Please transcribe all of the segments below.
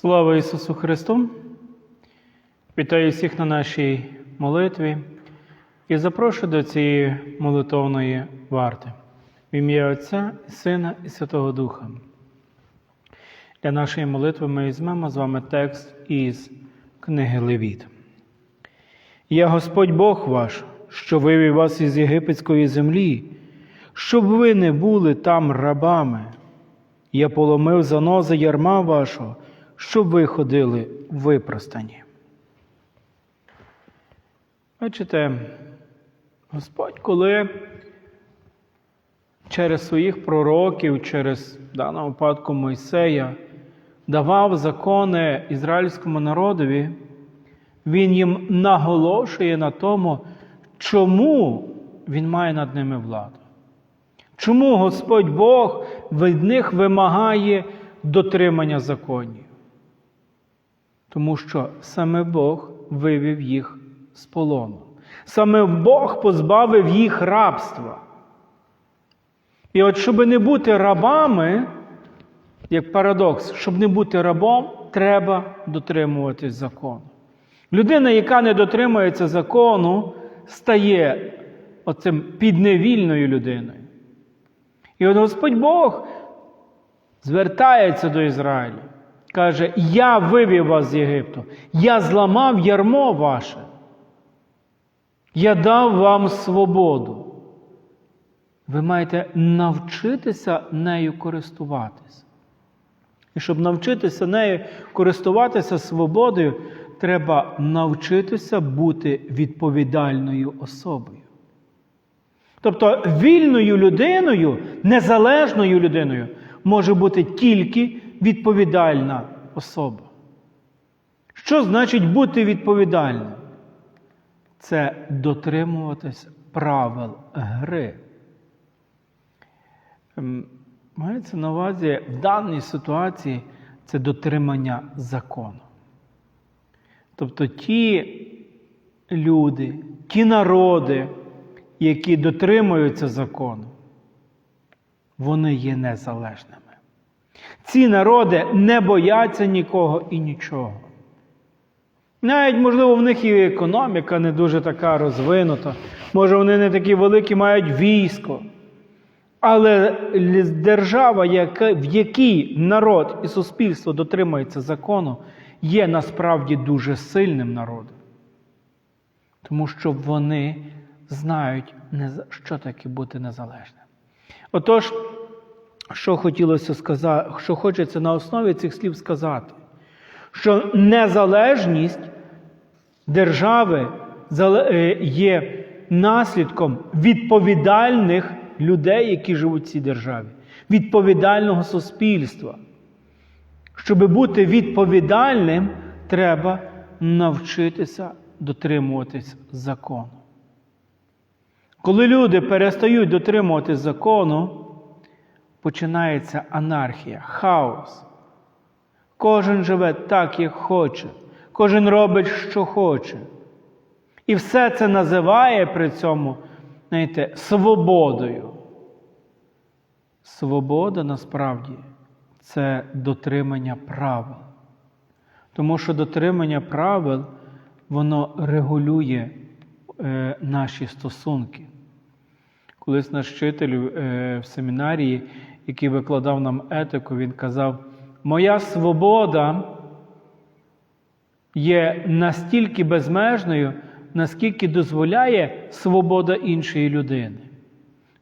Слава Ісусу Христу! Вітаю всіх на нашій молитві і запрошую до цієї молитовної варти в ім'я Отця, і Сина і Святого Духа. Для нашої молитви ми візьмемо з вами текст із книги Левіт. Я Господь Бог ваш, що вивів вас із єгипетської землі, щоб ви не були там рабами. Я поломив занози ярма вашого, щоб ви ходили випростані. Бачите, Господь, коли через своїх пророків, через в даному випадку Мойсея, давав закони ізраїльському народові, Він їм наголошує на тому, чому Він має над ними владу. Чому Господь Бог від них вимагає дотримання законів? Тому що саме Бог вивів їх з полону. Саме Бог позбавив їх рабства. І от, щоб не бути рабами, як парадокс, щоб не бути рабом, треба дотримуватись закону. Людина, яка не дотримується закону, стає оцим підневільною людиною. І от Господь Бог звертається до Ізраїлю, каже: Я вивів вас з Єгипту, я зламав ярмо ваше, я дав вам свободу. Ви маєте навчитися нею користуватися. І щоб навчитися нею користуватися свободою, треба навчитися бути відповідальною особою. Тобто вільною людиною, незалежною людиною може бути тільки відповідальна особа. Що значить бути відповідальним? Це дотримуватись правил гри. Ем, Мається на увазі в даній ситуації це дотримання закону. Тобто ті люди, ті народи, які дотримуються закону, вони є незалежними. Ці народи не бояться нікого і нічого. Навіть, можливо, в них і економіка не дуже така розвинута, може, вони не такі великі мають військо. Але держава, в якій народ і суспільство дотримується закону, є насправді дуже сильним народом. Тому що вони знають, що таке бути незалежним. Отож, що хотілося сказати, що хочеться на основі цих слів сказати, що незалежність держави є наслідком відповідальних людей, які живуть в цій державі, відповідального суспільства. Щоб бути відповідальним, треба навчитися дотримуватись закону. Коли люди перестають дотримуватись закону, починається анархія, хаос. Кожен живе так, як хоче, кожен робить, що хоче. І все це називає при цьому, знаєте, свободою. Свобода насправді це дотримання правил. Тому що дотримання правил, воно регулює е, наші стосунки. Колись наш вчитель е, в семінарії, який викладав нам етику, він казав: Моя свобода є настільки безмежною, наскільки дозволяє свобода іншої людини.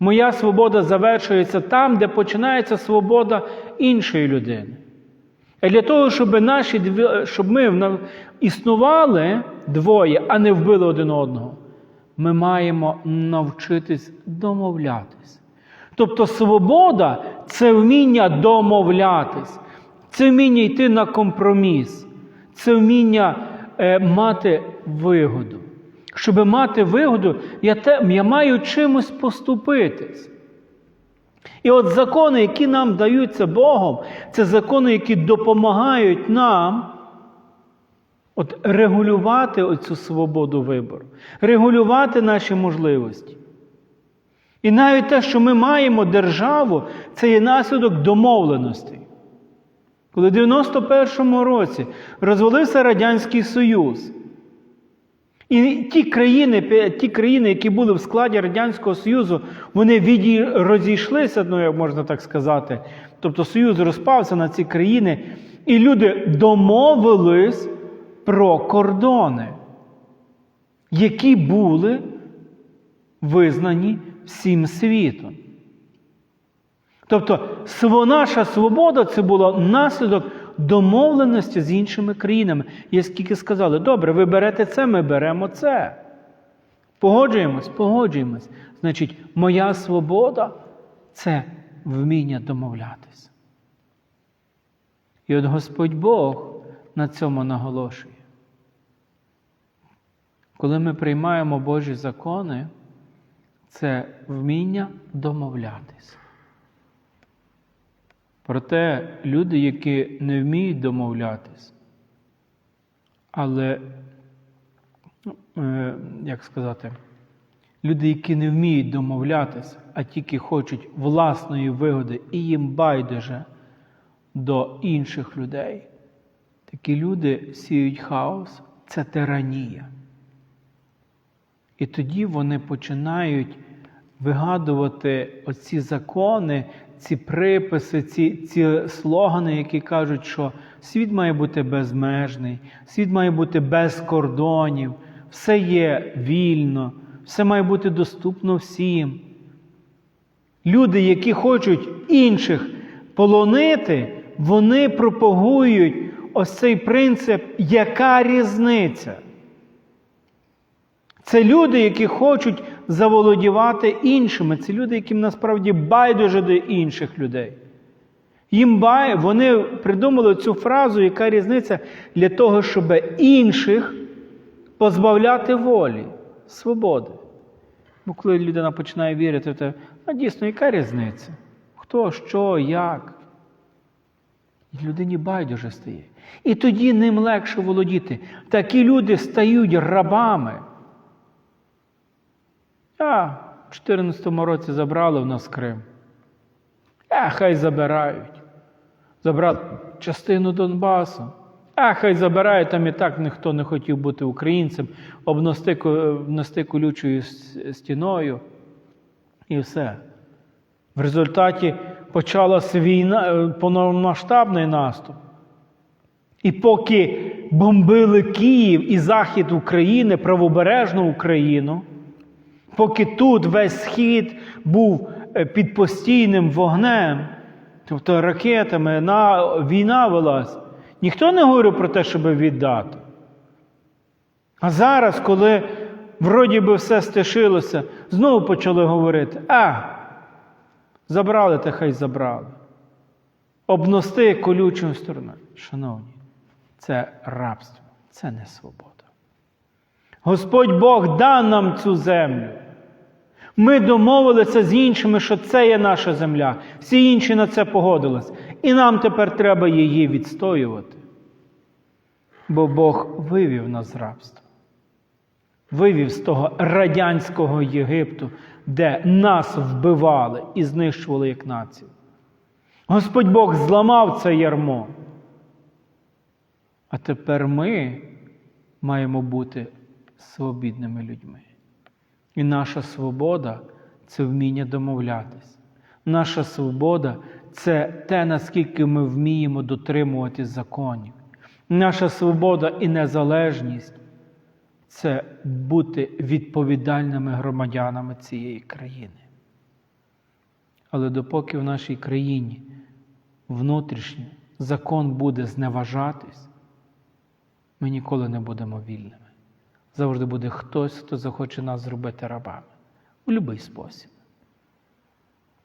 Моя свобода завершується там, де починається свобода іншої людини. І для того, щоб наші, щоб ми існували двоє, а не вбили один одного, ми маємо навчитись домовлятись. Тобто свобода це вміння домовлятись, це вміння йти на компроміс, це вміння е, мати вигоду. Щоб мати вигоду, я, те, я маю чимось поступитись. І от закони, які нам даються Богом, це закони, які допомагають нам от регулювати оцю свободу вибору, регулювати наші можливості. І навіть те, що ми маємо державу, це є наслідок домовленостей. Коли в 91-му році розвалився Радянський Союз, і ті країни, ті країни, які були в складі Радянського Союзу, вони віді... розійшлися, ну, як можна так сказати. Тобто Союз розпався на ці країни, і люди домовились про кордони, які були визнані всім світом. Тобто наша свобода це було наслідок домовленості з іншими країнами. І сказали, добре, ви берете це, ми беремо це. Погоджуємось, погоджуємось. Значить, моя свобода це вміння домовлятися. І от Господь Бог на цьому наголошує. Коли ми приймаємо Божі закони, це вміння домовлятися. Проте люди, які не вміють домовлятись, але, ну, е, як сказати, люди, які не вміють домовлятись, а тільки хочуть власної вигоди і їм байдуже до інших людей, такі люди сіють хаос, це тиранія. І тоді вони починають вигадувати оці закони, ці приписи, ці, ці слогани, які кажуть, що світ має бути безмежний, світ має бути без кордонів, все є вільно, все має бути доступно всім. Люди, які хочуть інших полонити, вони пропагують ось цей принцип, яка різниця. Це люди, які хочуть заволодівати іншими. Це люди, яким насправді байдуже до інших людей. Їм бай... Вони придумали цю фразу, яка різниця для того, щоб інших позбавляти волі, свободи. Бо коли людина починає вірити те, а дійсно, яка різниця? Хто, що, як? І людині байдуже стає. І тоді ним легше володіти. Такі люди стають рабами. А, в 2014 році забрали в нас Крим. А, хай забирають. Забрали частину Донбасу. А, хай забирають, там і так ніхто не хотів бути українцем, обнести обнести колючою стіною. І все. В результаті почалася війна, повномасштабний наступ. І поки бомбили Київ і Захід України, правобережну Україну, поки тут весь схід був під постійним вогнем, тобто ракетами, на, війна велась, ніхто не говорив про те, щоб віддати. А зараз, коли вроді би все стишилося, знову почали говорити: а, забрали, та хай забрали. Обности колючою стороною. Шановні, це рабство, це не свобода. Господь Бог дав нам цю землю. Ми домовилися з іншими, що це є наша земля. Всі інші на це погодились. І нам тепер треба її відстоювати. Бо Бог вивів нас з рабства. Вивів з того радянського Єгипту, де нас вбивали і знищували як націю. Господь Бог зламав це ярмо. А тепер ми маємо бути свобідними людьми. І наша свобода це вміння домовлятись. Наша свобода це те, наскільки ми вміємо дотримувати законів. Наша свобода і незалежність це бути відповідальними громадянами цієї країни. Але допоки в нашій країні внутрішньо закон буде зневажатись, ми ніколи не будемо вільними. Завжди буде хтось, хто захоче нас зробити рабами у будь-який спосіб.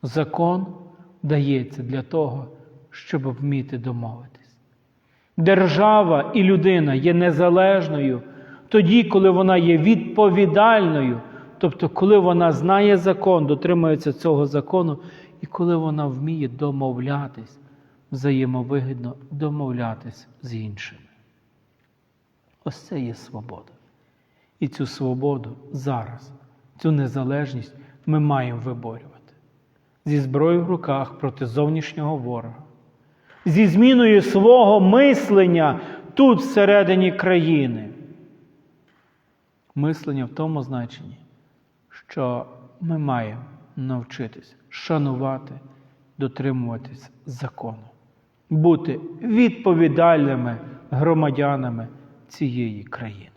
Закон дається для того, щоб вміти домовитись. Держава і людина є незалежною тоді, коли вона є відповідальною, тобто, коли вона знає закон, дотримується цього закону, і коли вона вміє домовлятись, взаємовигідно домовлятись з іншими. Ось це є свобода. І цю свободу зараз, цю незалежність ми маємо виборювати зі зброєю в руках проти зовнішнього ворога, зі зміною свого мислення тут, всередині країни. Мислення в тому значенні, що ми маємо навчитись шанувати, дотримуватись закону, бути відповідальними громадянами цієї країни.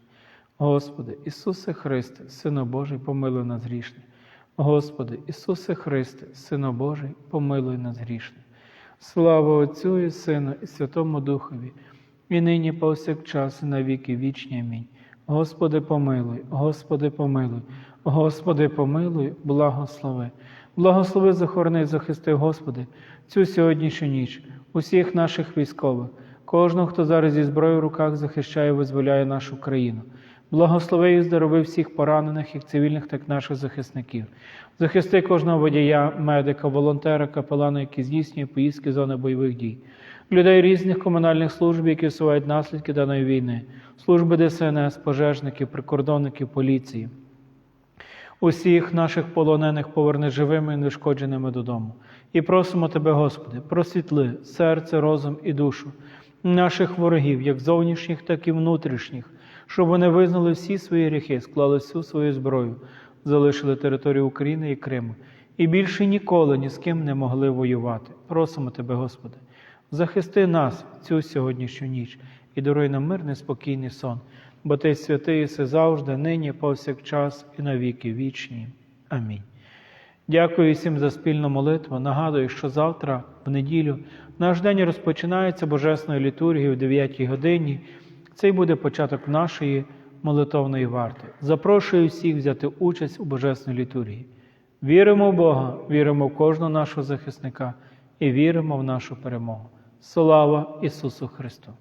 Господи, Ісусе Христе, Сино Божий, помилуй нас грішний. Господи, Ісусе Христе, Сино Божий, помилуй нас грішний. Слава Отцю і Сину, і Святому Духові, і нині повсякчас, і на віки вічні. Амінь. Господи, помилуй, Господи, помилуй, Господи, помилуй, благослови. Благослови, захорони, захисти, Господи, цю сьогоднішню ніч, усіх наших військових, кожного, хто зараз зі зброєю в руках захищає визволяє нашу країну. Благослови і здорови всіх поранених, як цивільних, так і наших захисників. Захисти кожного водія, медика, волонтера, капелана, які здійснює поїздки зони бойових дій, людей різних комунальних служб, які усувають наслідки даної війни, служби ДСНС, пожежників, прикордонників, поліції. Усіх наших полонених поверни живими і нешкодженими додому. І просимо Тебе, Господи, просвітли серце, розум і душу наших ворогів, як зовнішніх, так і внутрішніх, щоб вони визнали всі свої гріхи, склали всю свою зброю, залишили територію України і Криму. І більше ніколи ні з ким не могли воювати. Просимо Тебе, Господи, захисти нас цю сьогоднішню ніч і даруй нам мирний, спокійний сон, бо Ти святий все завжди, нині, повсякчас і на віки вічні. Амінь. Дякую всім за спільну молитву. Нагадую, що завтра, в неділю, наш день розпочинається Божесною літургією о 9 годині. Цей буде початок нашої молитовної варти. Запрошую всіх взяти участь у Божественній літургії. Віримо в Бога, віримо в кожного нашого захисника і віримо в нашу перемогу. Слава Ісусу Христу!